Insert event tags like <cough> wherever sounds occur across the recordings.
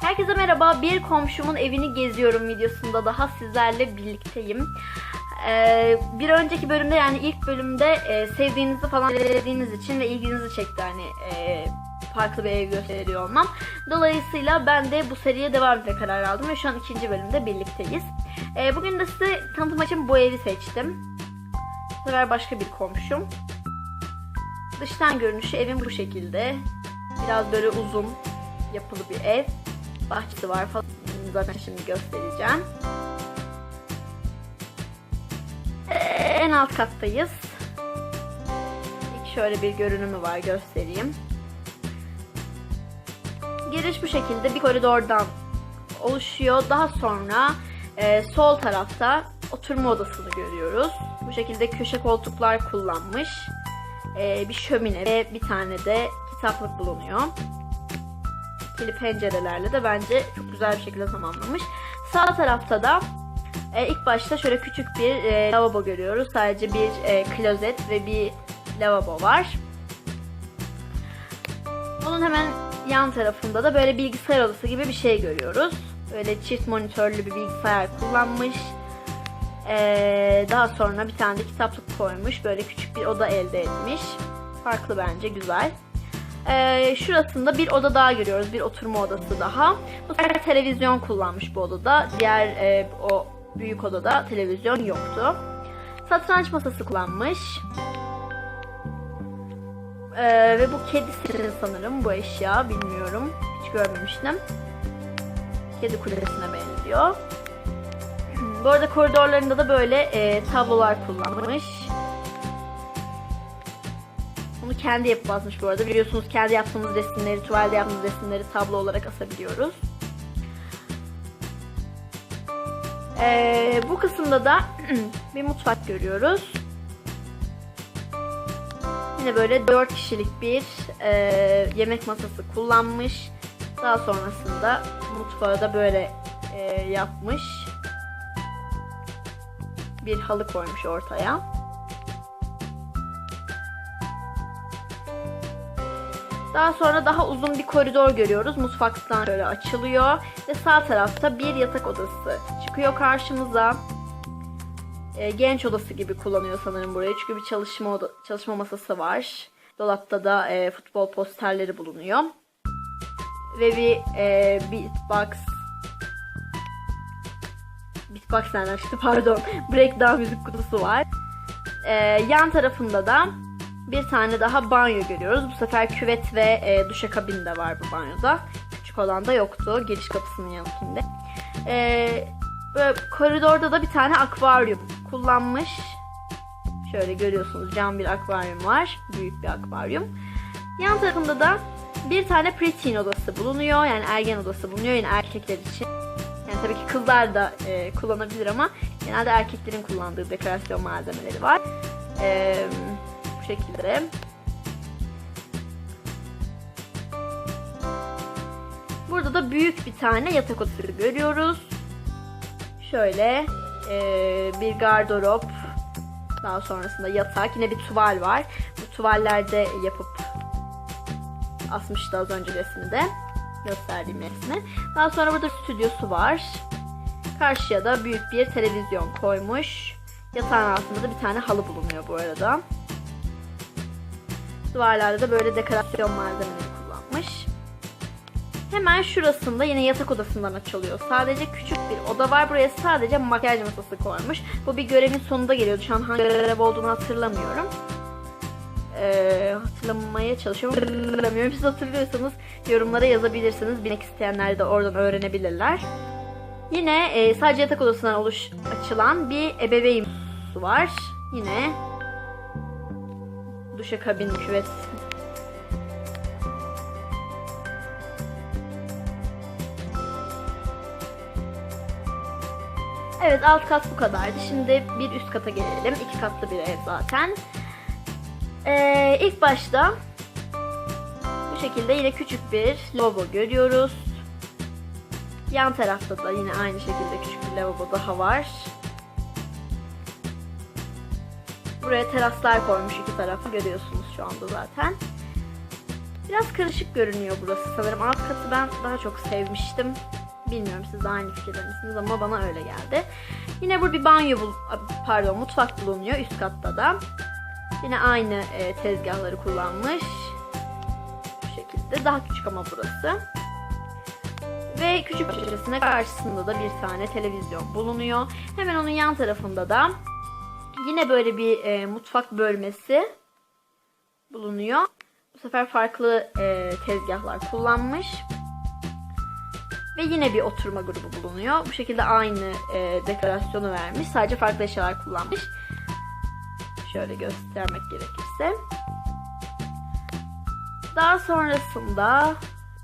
Herkese merhaba. Bir komşumun evini geziyorum videosunda daha sizlerle birlikteyim. Ee, bir önceki bölümde yani ilk bölümde e, sevdiğinizi falan söylediğiniz için ve ilginizi çekti hani e, farklı bir ev gösteriyor olmam. Dolayısıyla ben de bu seriye devam etmeye karar aldım ve şu an ikinci bölümde birlikteyiz. E, bugün de size tanıtım için bu evi seçtim. Bu sefer başka bir komşum. Dıştan görünüşü evin bu şekilde. Biraz böyle uzun yapılı bir ev. Bahçesi var falan. Zaten şimdi göstereceğim. Ee, en alt kattayız. İlk şöyle bir görünümü var göstereyim. Giriş bu şekilde bir koridordan oluşuyor. Daha sonra e, sol tarafta oturma odasını görüyoruz. Bu şekilde köşe koltuklar kullanmış. E, bir şömine ve bir tane de kitaplık bulunuyor. İkili pencerelerle de bence çok güzel bir şekilde tamamlamış. Sağ tarafta da e, ilk başta şöyle küçük bir e, lavabo görüyoruz. Sadece bir e, klozet ve bir lavabo var. Bunun hemen yan tarafında da böyle bilgisayar odası gibi bir şey görüyoruz. Böyle çift monitörlü bir bilgisayar kullanmış. Ee, daha sonra bir tane de kitaplık koymuş. Böyle küçük bir oda elde etmiş. Farklı bence güzel. Ee, şurasında bir oda daha görüyoruz. Bir oturma odası daha. Bu sefer televizyon kullanmış bu odada. Diğer e, o büyük odada televizyon yoktu. Satranç masası kullanmış. Ee, ve bu kedisinin sanırım bu eşya. Bilmiyorum. Hiç görmemiştim. Kedi kulesine benziyor. <clears throat> Bu arada koridorlarında da böyle e, tablolar kullanmış. Bunu kendi yapıp basmış bu arada. Biliyorsunuz kendi yaptığımız resimleri, tuvalde yaptığımız resimleri tablo olarak asabiliyoruz. Ee, bu kısımda da <clears throat> bir mutfak görüyoruz. Yine böyle 4 kişilik bir e, yemek masası kullanmış. Daha sonrasında mutfağı da böyle e, yapmış. Bir halı koymuş ortaya. Daha sonra daha uzun bir koridor görüyoruz. Mutfaktan şöyle açılıyor. Ve sağ tarafta bir yatak odası çıkıyor karşımıza. E, genç odası gibi kullanıyor sanırım burayı. Çünkü bir çalışma oda, çalışma masası var. Dolapta da e, futbol posterleri bulunuyor. Ve bir e, beatbox Beatbox nereden çıktı pardon. <laughs> Breakdown müzik kutusu var. E, yan tarafında da bir tane daha banyo görüyoruz. Bu sefer küvet ve e, duşakabin de var bu banyoda. Küçük olan da yoktu. Giriş kapısının yanında. E, koridorda da bir tane akvaryum kullanmış. Şöyle görüyorsunuz cam bir akvaryum var. Büyük bir akvaryum. Yan tarafında da bir tane preteen odası bulunuyor. Yani ergen odası bulunuyor. Yani erkekler için. Yani tabii ki kızlar da e, kullanabilir ama genelde erkeklerin kullandığı dekorasyon malzemeleri var. Eee şekilde. Burada da büyük bir tane yatak odası görüyoruz. Şöyle e, bir gardırop. Daha sonrasında yatak. Yine bir tuval var. Bu tuvallerde yapıp asmıştı az önce resminde. Gösterdiğim resmi. Daha sonra burada stüdyosu var. Karşıya da büyük bir televizyon koymuş. Yatağın altında da bir tane halı bulunuyor bu arada. Duvarlarda da böyle dekorasyon malzemeleri kullanmış. Hemen şurasında yine yatak odasından açılıyor. Sadece küçük bir oda var. Buraya sadece makyaj masası koymuş. Bu bir görevin sonunda geliyordu. Şu an hangi görev olduğunu hatırlamıyorum. Ee, hatırlamaya çalışıyorum. Hatırlamıyorum. Siz hatırlıyorsanız yorumlara yazabilirsiniz. Bilmek isteyenler de oradan öğrenebilirler. Yine e, sadece yatak odasından oluş açılan bir ebeveyn var. Yine duşakabin küvet Evet alt kat bu kadardı. Şimdi bir üst kata gelelim. İki katlı bir ev zaten. Ee, ilk başta bu şekilde yine küçük bir lavabo görüyoruz. Yan tarafta da yine aynı şekilde küçük bir lavabo daha var. Buraya teraslar koymuş iki tarafı görüyorsunuz şu anda zaten. Biraz karışık görünüyor burası sanırım. Alt katı ben daha çok sevmiştim. Bilmiyorum siz aynı fikirde misiniz ama bana öyle geldi. Yine burada bir banyo, bul pardon mutfak bulunuyor üst katta da. Yine aynı e, tezgahları kullanmış. Bu şekilde. Daha küçük ama burası. Ve küçük köşesine karşısında da bir tane televizyon bulunuyor. Hemen onun yan tarafında da yine böyle bir e, mutfak bölmesi bulunuyor. Bu sefer farklı e, tezgahlar kullanmış. Ve yine bir oturma grubu bulunuyor. Bu şekilde aynı e, dekorasyonu vermiş. Sadece farklı eşyalar kullanmış. Şöyle göstermek gerekirse. Daha sonrasında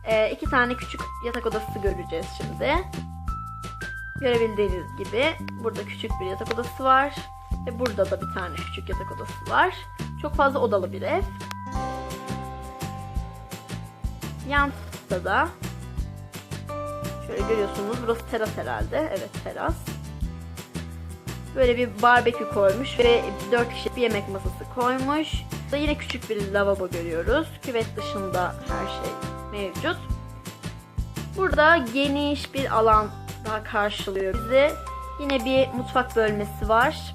e, iki tane küçük yatak odası göreceğiz şimdi. Görebildiğiniz gibi burada küçük bir yatak odası var. Ve burada da bir tane küçük yatak odası var. Çok fazla odalı bir ev. Yan tarafta da şöyle görüyorsunuz burası teras herhalde. Evet teras. Böyle bir barbekü koymuş ve 4 kişilik bir yemek masası koymuş. Burada yine küçük bir lavabo görüyoruz. Küvet dışında her şey mevcut. Burada geniş bir alan daha karşılıyor bizi. Yine bir mutfak bölmesi var.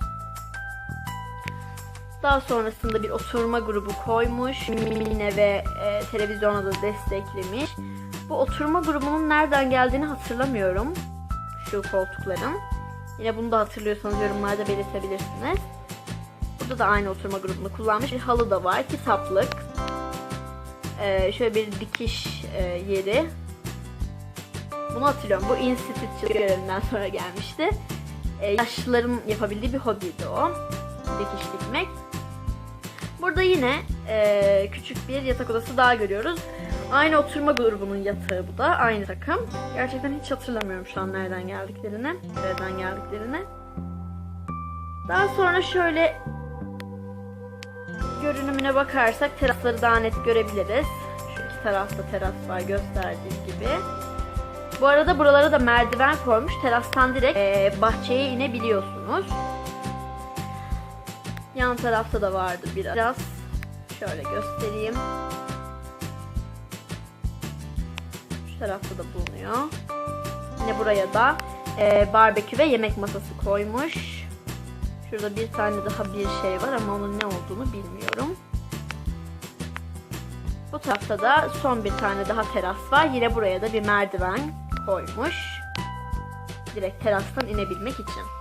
Daha sonrasında bir oturma grubu koymuş. Mine ve e, televizyona da desteklemiş. Bu oturma grubunun nereden geldiğini hatırlamıyorum. Şu koltukların. Yine bunu da hatırlıyorsanız yorumlarda belirtebilirsiniz. Burada da aynı oturma grubunu kullanmış. Bir halı da var. Kitaplık. Ee, şöyle bir dikiş e, yeri. Bunu hatırlıyorum. Bu institüt görevinden sonra gelmişti. Ee, yaşlıların yapabildiği bir hobiydi o. Dikiş dikmek. Burada yine e, küçük bir yatak odası daha görüyoruz. Aynı oturma grubunun yatağı bu da. Aynı takım. Gerçekten hiç hatırlamıyorum şu an nereden geldiklerini. Nereden geldiklerini. Daha sonra şöyle görünümüne bakarsak terasları daha net görebiliriz. Şu iki tarafta teras var gösterdiği gibi. Bu arada buralara da merdiven koymuş. Terastan direkt e, bahçeye inebiliyorsunuz. Yan tarafta da vardı biraz. Şöyle göstereyim. Şu tarafta da bulunuyor. Yine buraya da e, barbekü ve yemek masası koymuş. Şurada bir tane daha bir şey var ama onun ne olduğunu bilmiyorum. Bu tarafta da son bir tane daha teras var. Yine buraya da bir merdiven koymuş. Direkt terastan inebilmek için.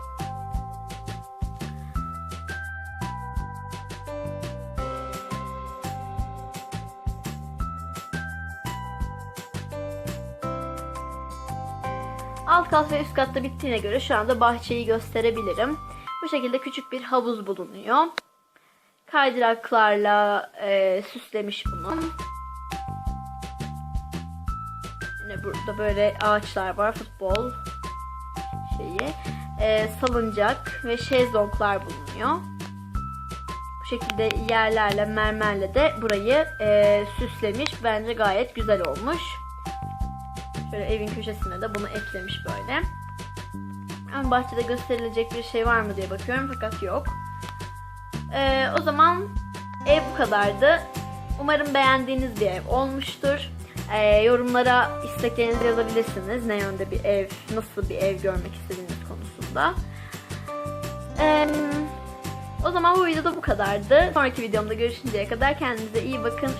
Alt kat ve üst katta bittiğine göre şu anda bahçeyi gösterebilirim. Bu şekilde küçük bir havuz bulunuyor. Kaydıraklarla e, süslemiş bunu. Yine burada böyle ağaçlar var, futbol şeyi. E, salıncak ve şezlonglar bulunuyor. Bu şekilde yerlerle, mermerle de burayı e, süslemiş. Bence gayet güzel olmuş. Şöyle evin köşesine de bunu eklemiş böyle. Ön bahçede gösterilecek bir şey var mı diye bakıyorum fakat yok. Ee, o zaman ev bu kadardı. Umarım beğendiğiniz bir ev olmuştur. Ee, yorumlara isteklerinizi yazabilirsiniz. Ne yönde bir ev, nasıl bir ev görmek istediğiniz konusunda. Ee, o zaman bu videoda bu kadardı. Sonraki videomda görüşünceye kadar kendinize iyi bakın.